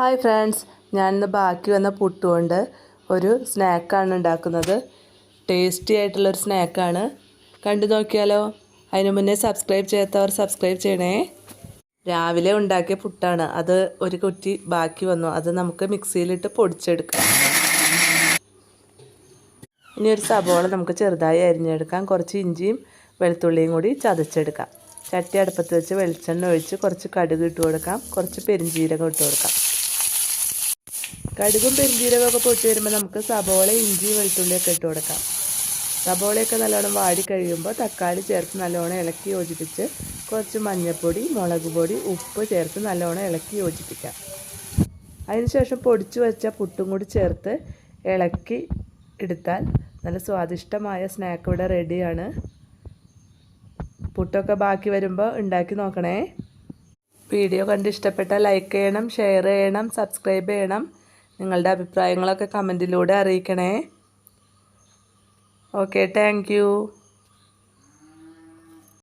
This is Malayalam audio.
ഹായ് ഫ്രണ്ട്സ് ഞാൻ ഞാനിന്ന് ബാക്കി വന്ന പുട്ടുകൊണ്ട് ഒരു സ്നാക്കാണ് ഉണ്ടാക്കുന്നത്. ടേസ്റ്റി ആയിട്ടുള്ളൊരു സ്നാക്കാണ്. കണ്ടു നോക്കിയാലോ? അതിന് മുന്നേ സബ്സ്ക്രൈബ് ചെയ്യാത്തവർ സബ്സ്ക്രൈബ് ചെയ്യണേ. രാവിലെ ഉണ്ടാക്കിയ പുട്ടാണ്. അത് ഒരു കുറ്റി ബാക്കി വന്നു. അത് നമുക്ക് മിക്സിയിലിട്ട് പൊടിച്ചെടുക്കാം. ഇനി ഒരു സബോള നമുക്ക് ചെറുതായി അരിഞ്ഞെടുക്കാം. കുറച്ച് ഇഞ്ചിയും വെളുത്തുള്ളിയും കൂടി ചതച്ചെടുക്കാം. ചട്ടി അടുപ്പത്ത് വെച്ച് വെളിച്ചെണ്ണ ഒഴിച്ച് കുറച്ച് കടുക് ഇട്ട് കൊടുക്കാം. കുറച്ച് പെരിഞ്ജീരകം ഇട്ട് കൊടുക്കാം. കടുകും പെരിഞ്ജീരകമൊക്കെ പൊട്ടി വരുമ്പോൾ നമുക്ക് സബോള ഇഞ്ചി വെളുത്തുള്ളിയൊക്കെ ഇട്ട് കൊടുക്കാം. സബോളയൊക്കെ നല്ലോണം വാടി കഴിയുമ്പോൾ തക്കാളി ചേർത്ത് നല്ലോണം ഇളക്കി യോജിപ്പിച്ച് കുറച്ച് മഞ്ഞൾപ്പൊടി മുളക് പൊടി ഉപ്പ് ചേർത്ത് നല്ലോണം ഇളക്കി യോജിപ്പിക്കാം. അതിനുശേഷം പൊടിച്ചു വെച്ച പുട്ടും കൂടി ചേർത്ത് ഇളക്കി എടുത്താൽ നല്ല സ്വാദിഷ്ടമായ സ്നാക്ക് ഇവിടെ റെഡിയാണ് പുട്ടൊക്കെ ബാക്കി വരുമ്പോൾ ഉണ്ടാക്കി നോക്കണേ. വീഡിയോ കണ്ട് ഇഷ്ടപ്പെട്ടാൽ ലൈക്ക് ചെയ്യണം ഷെയർ ചെയ്യണം സബ്സ്ക്രൈബ് ചെയ്യണം. നിങ്ങളുടെ അഭിപ്രായങ്ങളൊക്കെ കമന്റിലൂടെ അറിയിക്കണേ. Okay thank